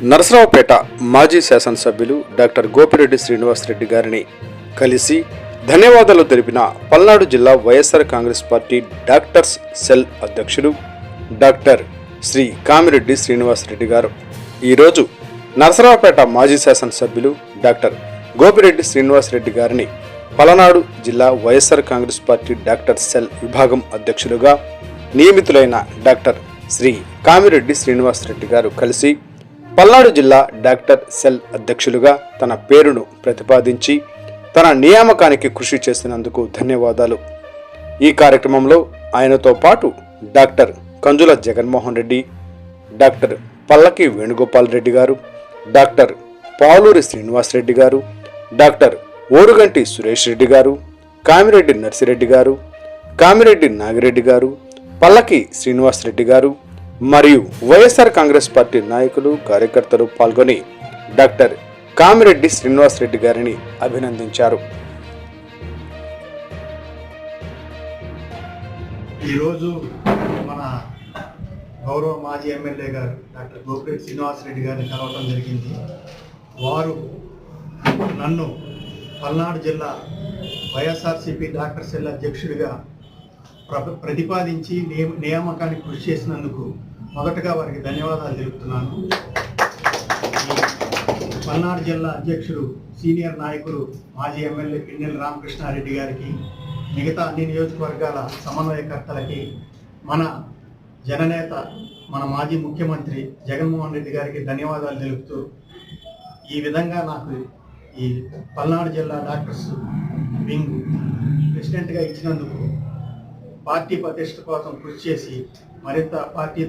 నరసరావుపేట మాజీ శాసనసభ్యులు డాక్టర్ గోపిరెడ్డి శ్రీనివాసరెడ్డి గారిని కలిసి ధన్యవాదాలు తెలిపిన పల్నాడు జిల్లా YSR Congress party doctors cell అధ్యక్షులు డాక్టర్ శ్రీ కామిరెడ్డి శ్రీనివాసరెడ్డి గారు. ఈరోజు నరసరావుపేట మాజీ శాసనసభ్యులు డాక్టర్ గోపిరెడ్డి శ్రీనివాసరెడ్డి గారిని పలనాడు జిల్లా YSR Congress party doctor cell విభాగం అధ్యక్షులుగా నియమితులైన డాక్టర్ శ్రీ కామిరెడ్డి శ్రీనివాసరెడ్డి గారు కలిసి పల్నాడు జిల్లా డాక్టర్ సెల్ అధ్యక్షులుగా తన పేరును ప్రతిపాదించి తన నియామకానికి కృషి చేసినందుకు ధన్యవాదాలు. ఈ కార్యక్రమంలో ఆయనతో పాటు డాక్టర్ కంజుల జగన్మోహన్ రెడ్డి డాక్టర్ పల్లకి వేణుగోపాల్ రెడ్డి గారు డాక్టర్ పాలూరి శ్రీనివాస్ రెడ్డి గారు డాక్టర్ ఓరుగంటి సురేష్ రెడ్డి గారు కామిరెడ్డి నర్సిరెడ్డి గారు కామిరెడ్డి నాగిరెడ్డి గారు పల్లకి శ్రీనివాస్ రెడ్డి గారు మరియు వైఎస్ఆర్ కాంగ్రెస్ పార్టీ నాయకులు కార్యకర్తలు పాల్గొని డాక్టర్ కామిరెడ్డి శ్రీనివాస్ రెడ్డి గారిని అభినందించారు. ఈరోజు మన గౌరవ మాజీ ఎమ్మెల్యే గారు డాక్టర్ గోపిరెడ్డి శ్రీనివాసరెడ్డి గారిని కలవటం జరిగింది. వారు నన్ను పల్నాడు జిల్లా వైఎస్ఆర్సిపి డాక్టర్ సెల్ అధ్యక్షుడిగా ప్రతిపాదించి నియామకానికి కృషి చేసినందుకు మొదటగా వారికి ధన్యవాదాలు తెలుపుతున్నాను. పల్నాడు జిల్లా అధ్యక్షుడు సీనియర్ నాయకులు మాజీ ఎమ్మెల్యే పిన్నెల రామకృష్ణారెడ్డి గారికి మిగతా అన్ని నియోజకవర్గాల సమన్వయకర్తలకి మన జననేత మన మాజీ ముఖ్యమంత్రి జగన్మోహన్ రెడ్డి గారికి ధన్యవాదాలు తెలుపుతూ ఈ విధంగా నాకు ఈ పల్నాడు జిల్లా డాక్టర్స్ వింగ్ ప్రెసిడెంట్గా ఇచ్చినందుకు పార్టీ ప్రతిష్ట కోసం కృషి చేసి మరింత పార్టీ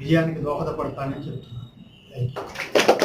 విజయానికి దోహదపడతానని చెప్తున్నాను. Thank you